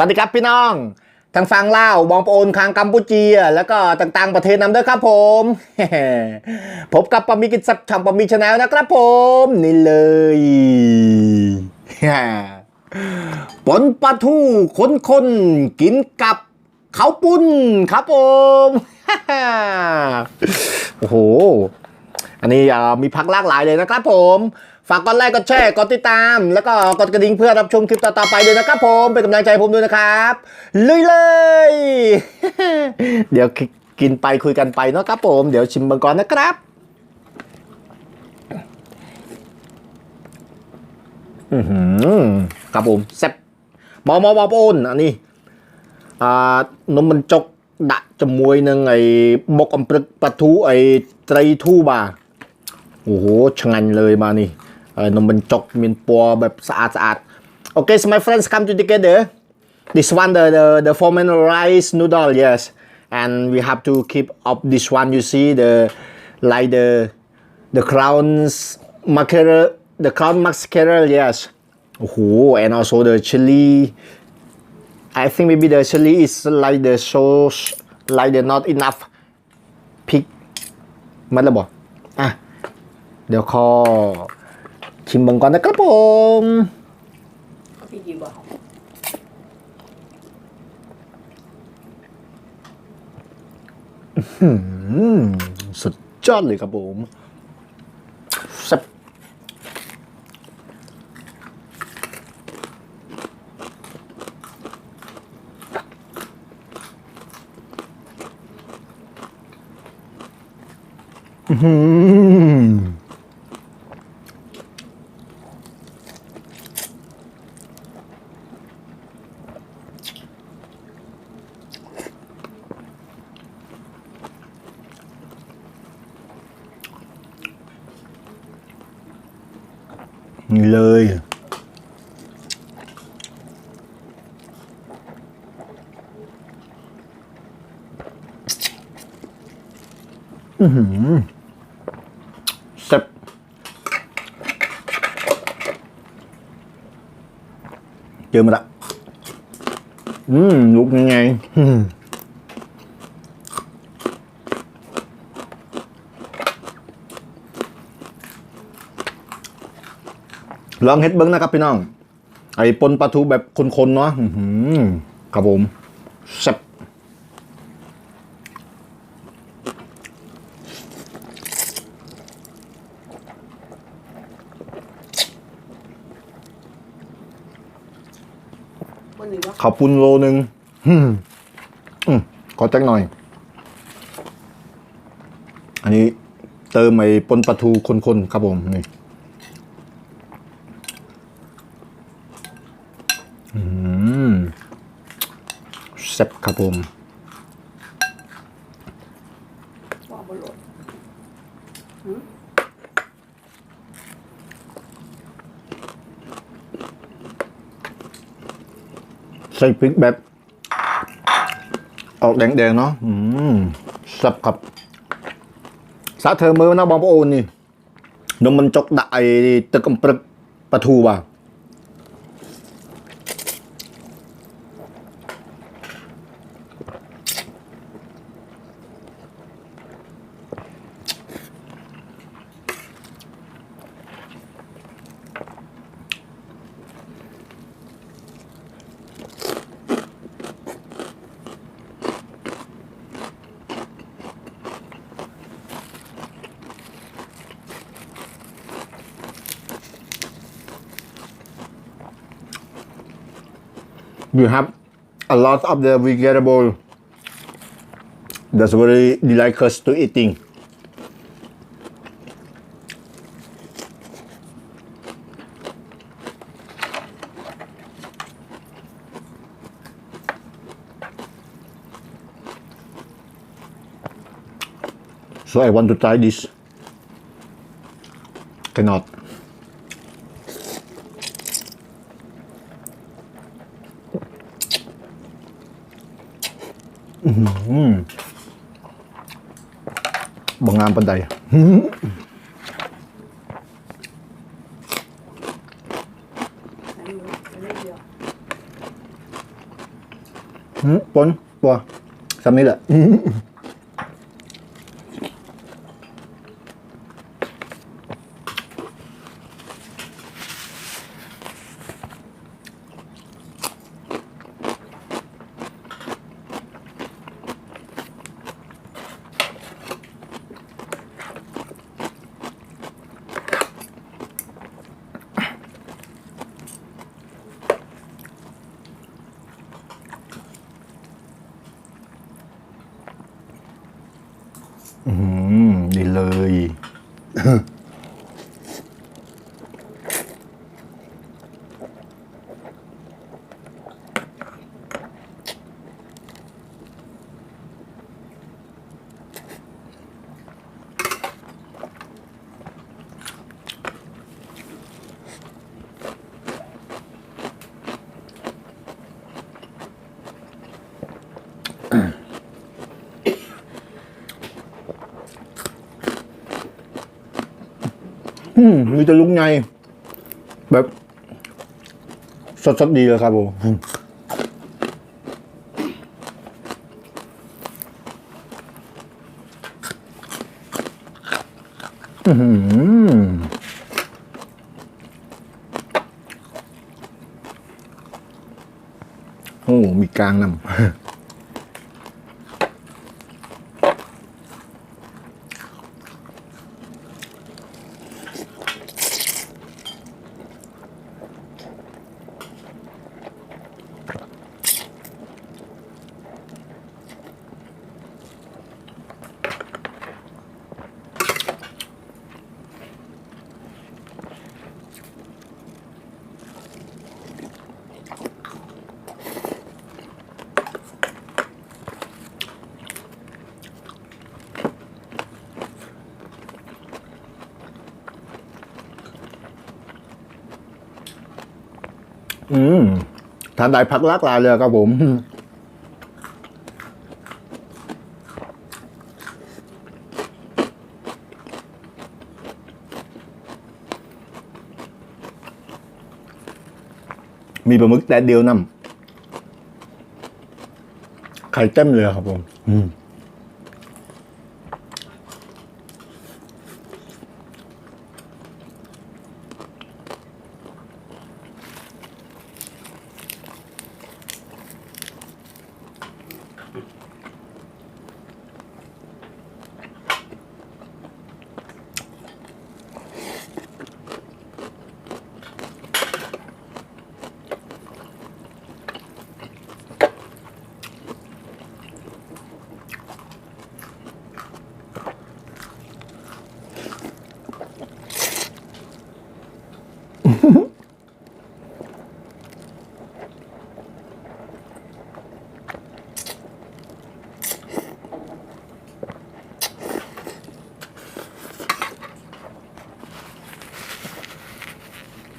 สวัสดีครับพี่น้อง ทางฝั่งลาวบองโปนคางกัมพูชีแล้วก็ต่างๆประเทศนำด้วยครับผมพบกับปามีกิจสับช่องปามีชาแนลนะครับผมนี่เลยปนปลาทูคนๆกินกับเขาปุ้นครับผมโอ้โห อันนี้มีพักหลากหลายเลยนะครับผม ฝากกดไลค์กดแชร์กดติดตาม แล้วก็กดกระดิ่งเพื่อรับชมคลิปต่อๆไปด้วยนะครับผมเป็นกำลังใจผมด้วยนะครับลุยเลย เดี๋ยวกินไปคุยกันไปเนาะครับผม เดี๋ยวชิมเบังก่อนนะครับ อือหือครับผมแซ่บมอมอมอปนอันนี้อ่านมมันจกดะจมวยหนึ่งไอ้มกอำปรึกปลาทูไอ้ไตรทูบาโอ้โหชงันเลยมานี่ นมมันจกมีปัวแบบสะอาดสะอาดโอเค so my friends come together this one the the the formen rice noodle yes and we have to keep up this one you see the like the the crowns mackerel the crown mackerel yes โอ้โห and also the chili I think maybe the chili is like the sauce like the not enough pig มันระบอกอ่ะ เดี๋ยวขอ ชิมเบังก่อนนะครับผมพี่จีบอกอืมสุดยอดเลยครับผมแซ่บอื้อ เลยอือหือแซ่บเจอมาละอืมลุกยังไงอืม ลองเฮ็ดเบิ้งนะครับพี่น้อง ไอ้ปนปลาทูแบบคนๆเนาะครับผมแซ่บวันนี้ว่าข้าวปุ้นโลหนึ่งอืมอืมขอจักหน่อย อันนี้เติมไอ้ปนปลาทูคนๆครับผมนี่อืม แซ่บครับผมบอกบนรถใส่พริกแบบ ออกแดงๆเนาะอืมแซ่บครับสาเธอมือนะบองปะโอนนี่นมมันจกดะไอตึกอำปรึกปลาทูว่ะ you have a lot of the vegetable that's very delicious to eating. So I want to try this. Cannot บางงามปันใดปนปัวสำนี้แหละ ดีเลย อื มมีแต่ลุงไง แบบสดสดๆดีเลยครับผมอืมโอ้ มีกลางนำ อืมทานได้พักลากลายเลยครับผมมีปลาหมึกแต่เดียวนำไข่เต็มเลยครับผม อืม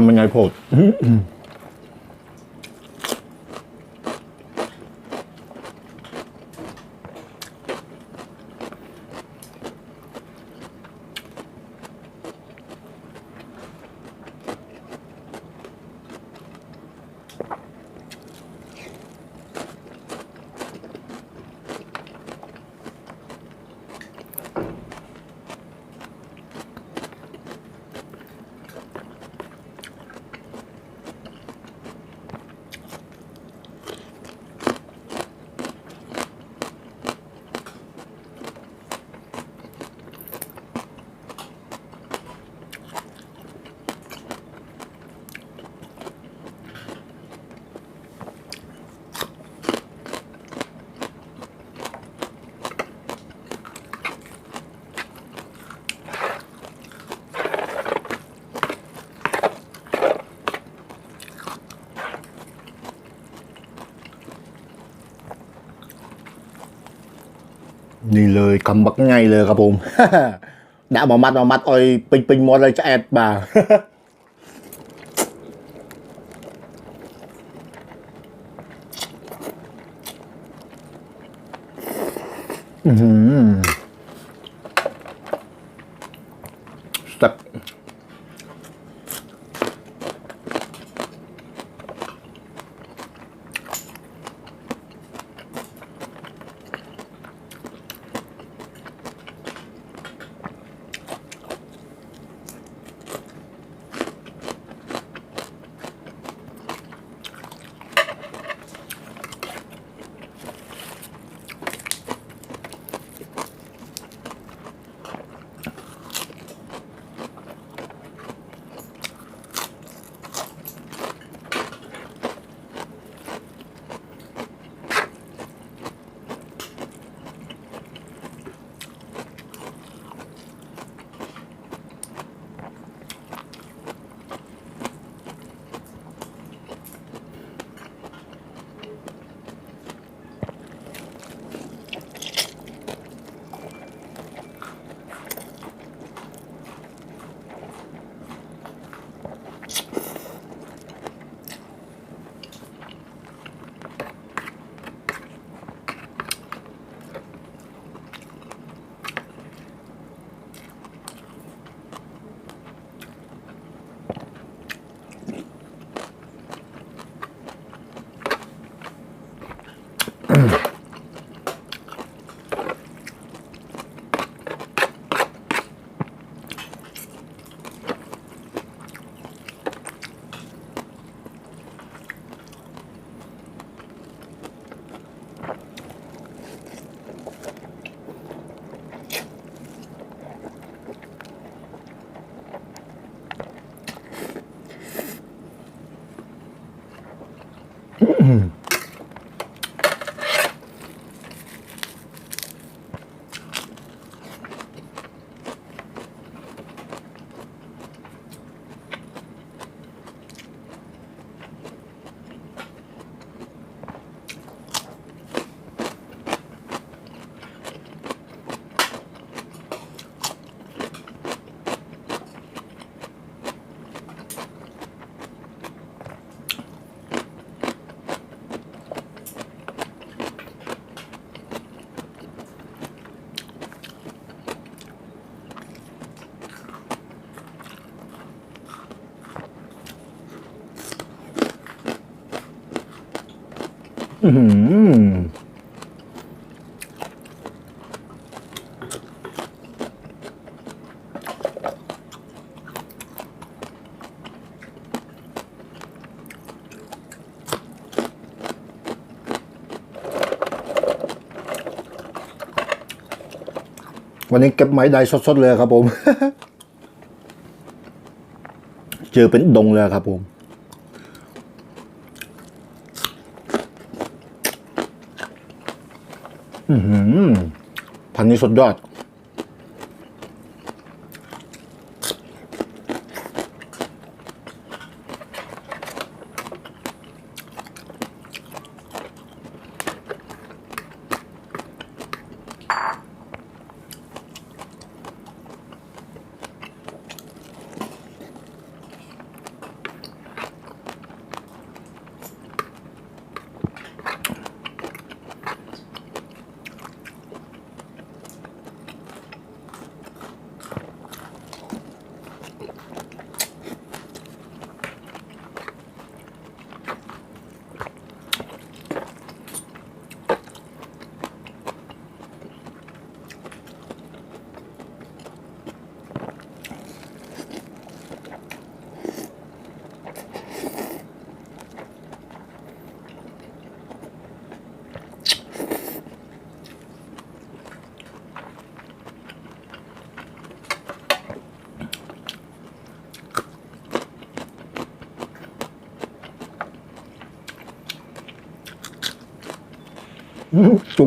ทำยังไงโพด นี่เลยคำบักง่ายเลยครับผม đã mà mặt mà mặt ơi bình bình một lời cho ẹt bà Ừm. Sắc. วันนี้เก็บไม้ได้สดๆเลยครับผม เจอเป็นดงเลยครับผม อือหือพั นี้สุดยอด อื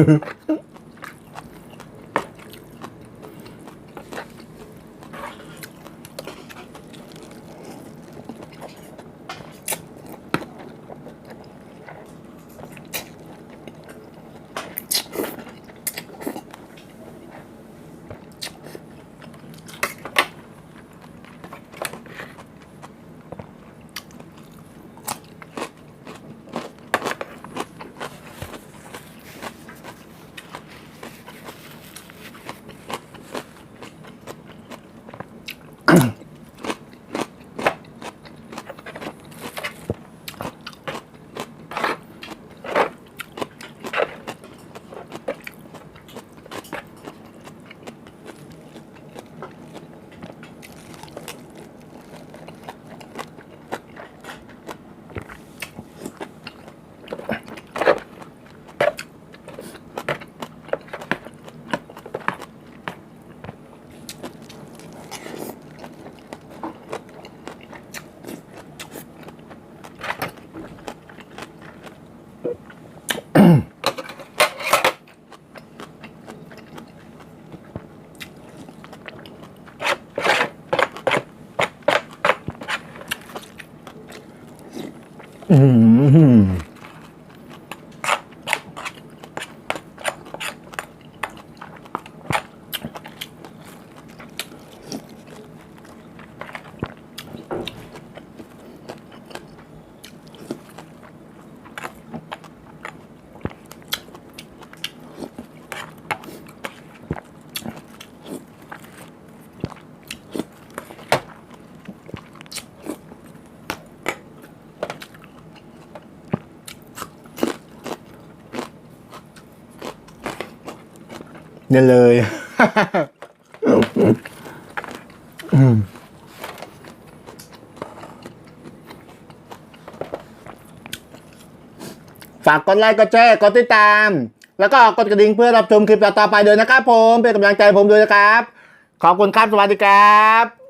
้ อ เนี่ยเลยอืมฝากกดไลค์กดแชร์กดติดตาม แล้วก็กดกระดิ่งเพื่อรับชมคลิปต่อๆไปด้วยนะครับผม เป็นกำลังใจผมด้วยนะครับ ขอบคุณครับ สวัสดีครับ